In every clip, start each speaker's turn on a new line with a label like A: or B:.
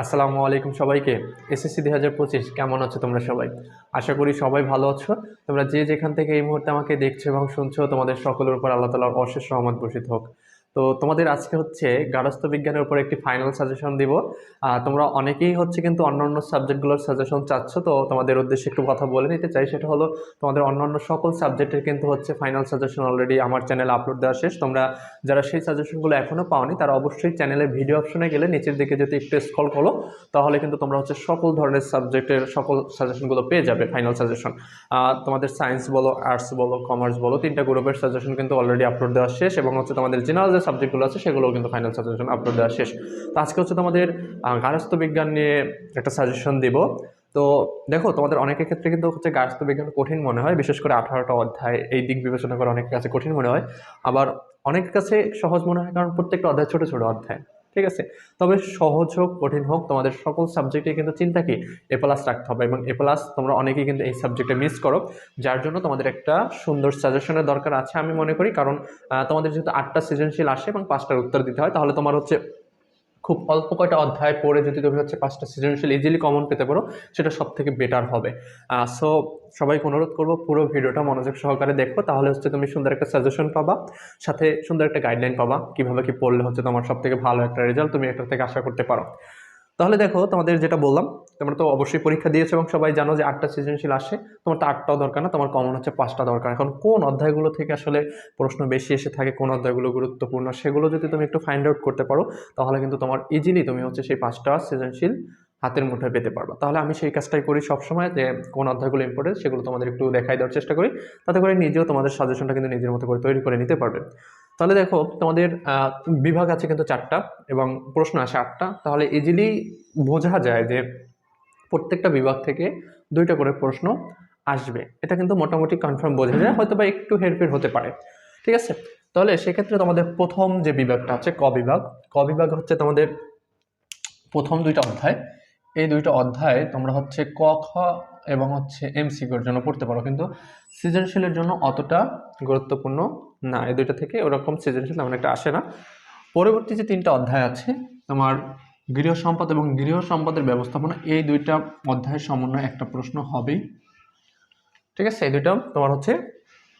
A: আসসালামু আলাইকুম সবাইকে। এসএসসি দুই হাজার পঁচিশ, কেমন আছো তোমরা সবাই? আশা করি সবাই ভালো আছো। তোমরা যে যেখান থেকে এই মুহূর্তে আমাকে দেখছ এবং শুনছো, তোমাদের সকলের উপর আল্লাহ তালার অশেষ রহমত বসিত হোক। তো তোমাদের আজকে হচ্ছে গারস্থ বিজ্ঞানের উপর একটি ফাইনাল সাজেশন দিব। তোমরা অনেকেই হচ্ছে কিন্তু অন্য অন্য সাবজেক্টগুলোর সাজেশন চাচ্ছ, তো তোমাদের উদ্দেশ্যে একটু কথা বলে নিতে চাই। সেটা হলো, তোমাদের অন্যান্য সকল সাবজেক্টের কিন্তু হচ্ছে ফাইনাল সাজেশন অলরেডি আমার চ্যানেলে আপলোড দেওয়া শেষ। তোমরা যারা সেই সাজেশনগুলো এখনও পাওনি, তারা অবশ্যই চ্যানেলের ভিডিও অপশনে গেলে নিচের দিকে যদি একটু স্ক্রল করো, তাহলে কিন্তু তোমরা হচ্ছে সকল ধরনের সাবজেক্টের সকল সাজেশনগুলো পেয়ে যাবে ফাইনাল সাজেশন তোমাদের সায়েন্স বলো আর্টস বলো কমার্স বলো, তিনটা গ্রুপের সাজেশন কিন্তু অলরেডি আপলোড দেওয়া শেষ এবং হচ্ছে তোমাদের জেনারেল সাবজেক্টগুলো আছে, সেগুলোও কিন্তু ফাইনাল সাজেশন আপলোড দেওয়া শেষ। তো আজকে হচ্ছে তোমাদের গার্হস্থ বিজ্ঞান নিয়ে একটা সাজেশন দিব। তো দেখো, তোমাদের অনেকের ক্ষেত্রে কিন্তু হচ্ছে গার্হস্থ বিজ্ঞান কঠিন মনে হয়, বিশেষ করে আঠারোটা অধ্যায়, এই দিক বিবেচনা করে অনেকের কাছে কঠিন মনে হয়। আবার অনেকের কাছে সহজ মনে হয়, কারণ প্রত্যেকটা অধ্যায় ছোটো ছোটো অধ্যায়। ঠিক আছে? তবে সহজ হোক, কঠিন হোক, তোমাদের সকল সাবজেক্টে কিন্তু চিন্তা কি? এ প্লাস রাখতে হবে এবং এ প্লাস তোমরা অনেকেই কিন্তু এই সাবজেক্টে মিস করো। যার জন্য তোমাদের একটা সুন্দর সাজেশনের দরকার আছে আমি মনে করি। কারণ তোমাদের যেহেতু আটটা সৃজনশীল আসে এবং পাঁচটার উত্তর দিতে হয়, তাহলে তোমার হচ্ছে খুব অল্প কয়টা অধ্যায় পড়ে যদি তুমি হচ্ছে পাঁচটা সৃজনশীল ইজিলি কমন পেতে পারো, সেটা সব থেকে বেটার হবে সো সবাইকে অনুরোধ করব পুরো ভিডিওটা মনোযোগ সহকারে দেখো, তাহলে হচ্ছে তুমি সুন্দর একটা সাজেশন পাবা, সাথে সুন্দর একটা গাইডলাইন পাবা, কীভাবে কি পড়লে হচ্ছে তোমার সব থেকে ভালো একটা রেজাল্ট তুমি এটা থেকে আশা করতে পারো। তাহলে দেখো তোমাদের যেটা বললাম, তোমরা তো অবশ্যই পরীক্ষা দিয়েছ এবং সবাই জানো যে আটটা সৃজনশীল আসে, তোমার তো আটটাও দরকার না, তোমার কমন হচ্ছে পাঁচটা দরকার। এখন কোন অধ্যায়গুলো থেকে আসলে প্রশ্ন বেশি এসে থাকে, কোন অধ্যায়গুলো গুরুত্বপূর্ণ, সেগুলো যদি তুমি একটু ফাইন্ড আউট করতে পারো, তাহলে কিন্তু তোমার ইজিলি তুমি হচ্ছে সেই পাঁচটা সৃজনশীল হাতের মুঠোয় পেতে পারবা। তাহলে আমি সেই কাজটাই করি সবসময় যে কোন অধ্যায়গুলো ইম্পর্টেন্ট সেগুলো তোমাদের একটু দেখাই দেওয়ার চেষ্টা করি, তাতে করে নিজেও তোমাদের সাজেশনটা কিন্তু নিজের মতো করে তৈরি করে নিতে পারবে। তাহলে দেখো তোমাদের বিভাগ আছে কিন্তু চারটা এবং প্রশ্ন আসে আটটা। তাহলে ইজিলি বোঝা যায় যে প্রত্যেকটা বিভাগ থেকে দুইটা করে প্রশ্ন আসবে। এটা কিন্তু মোটামুটি কনফার্ম বোঝা যায় হয়তো বা একটু হেরফের হতে পারে। ঠিক আছে? তাহলে সেক্ষেত্রে তোমাদের প্রথম যে বিভাগটা আছে, ক বিভাগ। ক বিভাগ হচ্ছে তোমাদের প্রথম দুইটা অধ্যায়। এই দুইটা অধ্যায় তোমরা হচ্ছে ক, খ এবং হচ্ছে এমসিকিউর জন্য পড়তে পারো। কিন্তু সৃজনশীলের জন্য অতটা গুরুত্বপূর্ণ না। এই দুইটা থেকে ওরকম সৃজনশীল তেমন একটা আসে না। পরবর্তী যে তিনটা অধ্যায় আছে, তোমার গৃহ সম্পদ এবং গৃহ সম্পদের ব্যবস্থাপনা, এই দুইটা অধ্যায়ের সমন্বয়ে একটা প্রশ্ন হবেই। ঠিক আছে? এই দুইটা তোমার হচ্ছে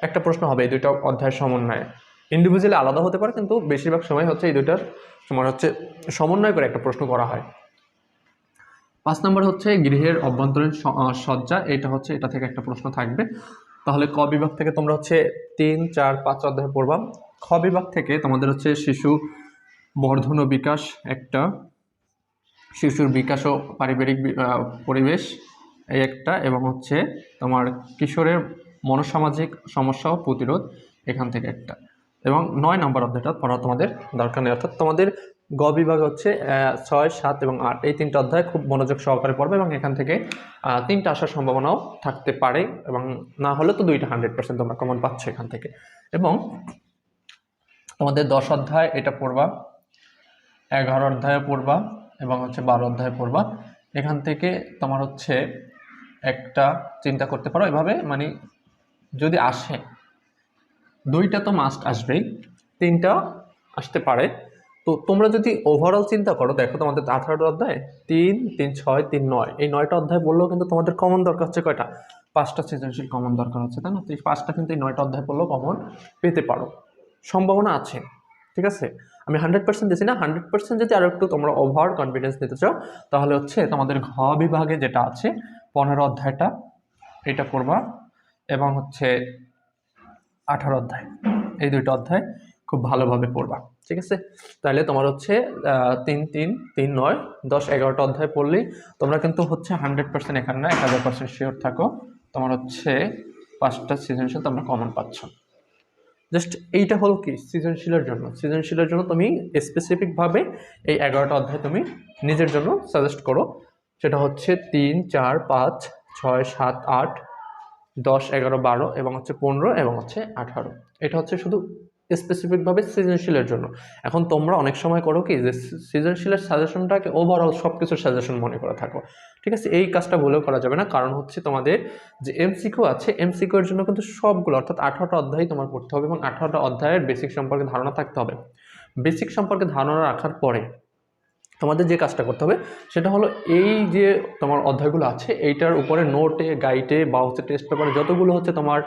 A: একটা প্রশ্ন হবে এই দুইটা অধ্যায়ের সমন্বয়ে। ইন্ডিভিজুয়ালি আলাদা হতে পারে, কিন্তু বেশিরভাগ সময় হচ্ছে এই দুইটার তোমার হচ্ছে সমন্বয় করে একটা প্রশ্ন করা হয়। পাঁচ নম্বর হচ্ছে গৃহের অভ্যন্তরীণ সজ্জা এটা হচ্ছে, এটা থেকে একটা প্রশ্ন থাকবে। তাহলে ক বিভাগ থেকে তোমরা হচ্ছে তিন, চার, পাঁচ অধ্যায় পড়বা। খ বিভাগ থেকে তোমাদের হচ্ছে শিশু বর্ধন ও বিকাশ একটা, শিশুর বিকাশ ও পারিবারিক পরিবেশ এই একটা, এবং হচ্ছে তোমার কিশোরের মনোসামাজিক সমস্যা ও প্রতিরোধ এখান থেকে একটা। এবং নয় নম্বর অধ্যায়টা পড়া তোমাদের দরকার নেই। অর্থাৎ তোমাদের গ বিভাগ হচ্ছে ছয়, সাত এবং আট। এই তিনটা অধ্যায় খুব মনোযোগ সহকারে পড়বে এবং এখান থেকে তিনটা আসার সম্ভাবনাও থাকতে পারে এবং না হলে তো দুইটা হান্ড্রেড পার্সেন্ট তোমরা কমন পাচ্ছ এখান থেকে। এবং তোমাদের দশ অধ্যায় এটা পড়বা, এগারো অধ্যায় পড়বা এবং হচ্ছে বারো অধ্যায় পড়বা। এখান থেকে তোমার হচ্ছে একটা চিন্তা করতে পারো এভাবে মানে যদি আসে, দুইটা তো মাস্ট আসবেই, তিনটা আসতে পারে। তো তোমরা যদি ওভারঅল চিন্তা করো, দেখো তোমাদের আঠারোটা অধ্যায়, তিন তিন, ছয়, তিন, নয়। এই নয়টা অধ্যায় বললেও কিন্তু তোমাদের কমন দরকার হচ্ছে কয়টা? পাঁচটা সৃজনশীল কমন দরকার হচ্ছে, তাই না? তো এই পাঁচটা কিন্তু এই নয়টা অধ্যায় বললেও কমন পেতে পারো। সম্ভাবনা আছে, ঠিক আছে? আমি হান্ড্রেড পার্সেন্ট দিচ্ছি না হান্ড্রেড পার্সেন্ট যদি আরও একটু তোমরা ওভার কনফিডেন্স নিতে চাও, তাহলে হচ্ছে তোমাদের ঘ বিভাগে যেটা আছে, পনেরো অধ্যায়টা, এটা পড়বা, এবং হচ্ছে আঠারো অধ্যায়, এই দুইটা অধ্যায়। খুব ভালোভাবে পড়বা, ঠিক আছে? তাহলে তোমার হচ্ছে তিন তিন তিন, নয়, দশ, এগারোটা অধ্যায় পড়লেই তোমরা কিন্তু হচ্ছে হান্ড্রেড পার্সেন্ট এখানে না এক হাজার পার্সেন্ট শিওর থাকো। তোমার হচ্ছে পাঁচটা সৃজনশীল তোমরা কমন পাচ্ছ। জাস্ট এইটা হলো কি? সৃজনশীলের জন্য। সৃজনশীলের জন্য তুমি স্পেসিফিকভাবে এই এগারোটা অধ্যায় তুমি নিজের জন্য সাজেস্ট করো। সেটা হচ্ছে তিন, চার, পাঁচ, ছয়, সাত, আট, দশ, এগারো, বারো এবং হচ্ছে পনেরো এবং হচ্ছে আঠারো। এটা হচ্ছে শুধু স্পেসিফিকভাবে সৃজনশীলের জন্য। এখন তোমরা অনেক সময় করো কি যে সৃজনশীলের সাজেশনটাকে ওভারঅল সব কিছুর সাজেশন মনে করে থাকো। ঠিক আছে? এই কাজটা ভুলেও করা যাবে না। কারণ হচ্ছে তোমাদের যে এমসিকিউ আছে এমসিকিউ এর জন্য কিন্তু সবগুলো, অর্থাৎ আঠারোটা অধ্যায় তোমার পড়তে হবে এবং আঠারোটা অধ্যায়ের বেসিক সম্পর্কে ধারণা থাকতে হবে। বেসিক সম্পর্কে ধারণা রাখার পরে তোমাদের যে কাজটা করতে হবে, সেটা হলো এই যে তোমার অধ্যায়গুলো আছে, এইটার উপরে নোটে গাইডে বা হচ্ছে টেস্ট পেপারে যতগুলো হচ্ছে তোমার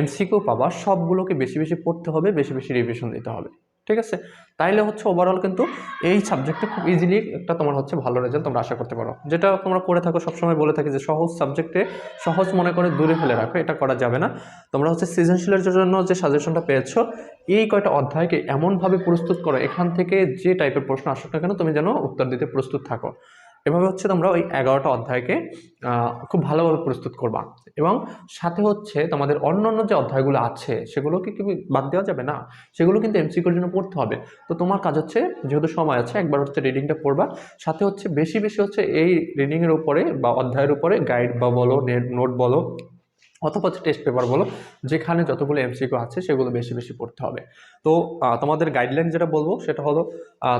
A: এমসিকিউ পাবা সবগুলোকে বেশি বেশি পড়তে হবে, বেশি বেশি রিভিশন দিতে হবে, ঠিক আছে? তাইলে হচ্ছে ওভারঅল কিন্তু এই সাবজেক্টে খুব ইজিলি একটা তোমার হচ্ছে ভালো রেজাল্ট তোমরা আশা করতে পারো। যেটা তোমরা করে থাকো, সবসময় বলে থাকি যে সহজ সাবজেক্টে সহজ মনে করে দূরে ফেলে রাখো, এটা করা যাবে না। তোমরা হচ্ছে সৃজনশীলের জন্য যে সাজেশনটা পেয়েছ, এই কয়টা অধ্যায়কে এমনভাবে প্রস্তুত করো, এখান থেকে যে টাইপের প্রশ্ন আসুক না কেন, তুমি যেন উত্তর দিতে প্রস্তুত থাকো। এভাবে হচ্ছে তোমরা ওই এগারোটা অধ্যায়কে খুব ভালোভাবে প্রস্তুত করবা। এবং সাথে হচ্ছে তোমাদের অন্য অন্য যে অধ্যায়গুলো আছে, সেগুলোকে কি বাদ দেওয়া যাবে? না, সেগুলো কিন্তু এমসিকিউর জন্য পড়তে হবে। তো তোমার কাজ হচ্ছে, যেহেতু সময় আছে, একবার হচ্ছে রিডিংটা পড়বা। সাথে হচ্ছে বেশি বেশি হচ্ছে এই রিডিংয়ের উপরে বা অধ্যায়ের উপরে গাইড বা বলো নেট নোট বলো, অথবা টেস্ট পেপার বলো, যেখানে যতগুলো এমসিকিউ আছে, সেগুলো বেশি বেশি পড়তে হবে। তো তোমাদের গাইডলাইন যেটা বলব, সেটা হলো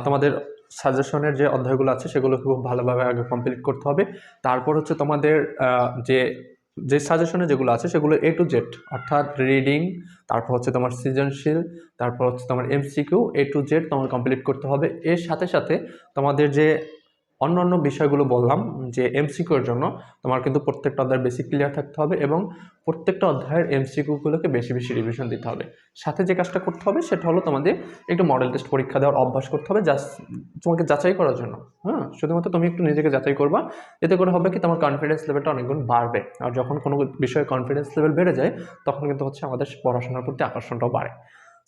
A: তোমাদের সাজেশনের যে অধ্যায়গুলো আছে, সেগুলো খুব ভালোভাবে আগে কমপ্লিট করতে হবে। তারপর হচ্ছে তোমাদের যে যে সাজেশনে যেগুলো আছে, সেগুলো এ টু জেড অর্থাৎ রিডিং তারপর হচ্ছে তোমার সৃজনশীল, তারপর হচ্ছে তোমার এমসিকিউ এ টু জেড তোমার কমপ্লিট করতে হবে। এর সাথে সাথে তোমাদের যে অন্য অন্য বিষয়গুলো বললাম যে এমসিকিউর জন্য তোমার কিন্তু প্রত্যেকটা অধ্যায়ের বেসিক ক্লিয়ার থাকতে হবে এবং প্রত্যেকটা অধ্যায়ের এমসিকিউগুলোকে বেশি বেশি রিভিশন দিতে হবে। সাথে যে কাজটা করতে হবে সেটা হলো তোমাদের একটু মডেল টেস্ট পরীক্ষা দেওয়ার অভ্যাস করতে হবে জাস্ট তোমাকে যাচাই করার জন্য। হ্যাঁ শুধুমাত্র তুমি একটু নিজেকে যাচাই করবা, এতে করে হবে কি তোমার কনফিডেন্স লেভেলটা অনেকগুণ বাড়বে। আর যখন কোনো বিষয়ে কনফিডেন্স লেভেল বেড়ে যায়, তখন কিন্তু হচ্ছে আমাদের পড়াশোনার প্রতি আকর্ষণটাও বাড়ে।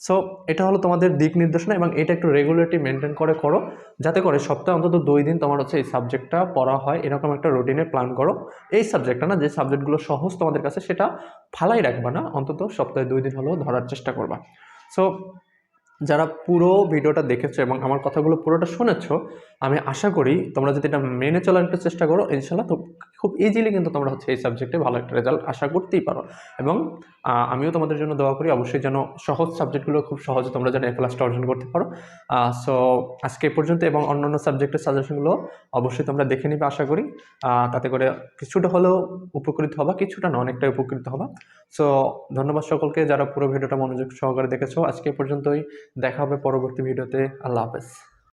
A: সো এটা হলো তোমাদের দিক নির্দেশনা এবং এটা একটু রেগুলারটি মেনটেন করে করো। যাতে করে সপ্তাহে অন্তত দুই দিন তোমার হচ্ছে এই সাবজেক্টটা পড়া হয়, এরকম একটা রুটিনে প্ল্যান করো। এই সাবজেক্টটা না, যে সাবজেক্টগুলো সহজ তোমাদের কাছে সেটা ফালাই রাখবা না, অন্তত সপ্তাহে দুই দিন হলেও ধরার চেষ্টা করবা। সো যারা পুরো ভিডিওটা দেখেছ এবং আমার কথাগুলো পুরোটা শুনেছো, আমি আশা করি তোমরা যদি এটা মেনে চলার একটু চেষ্টা করো, ইনশাল্লাহ তো খুব ইজিলি কিন্তু তোমরা হচ্ছে এই সাবজেক্টে ভালো একটা রেজাল্ট আশা করতেই পারো। এবং আমিও তোমাদের জন্য দোয়া করি, অবশ্যই যেন সহজ সাবজেক্টগুলো খুব সহজে তোমরা যেন এ প্লাসটা অর্জন করতে পারো। সো আজকে পর্যন্ত এবং অন্যান্য সাবজেক্টের সাজেশনগুলো অবশ্যই তোমরা দেখে নিবে আশা করি। তাতে করে কিছুটা হলেও উপকৃত হবা, কিছুটা না, অনেকটাই উপকৃত হবা। সো ধন্যবাদ সকলকে যারা পুরো ভিডিওটা মনোযোগ সহকারে দেখেছ। আজকে পর্যন্তই। দেখা হবে পরবর্তী ভিডিওতে। আল্লাহ হাফেজ।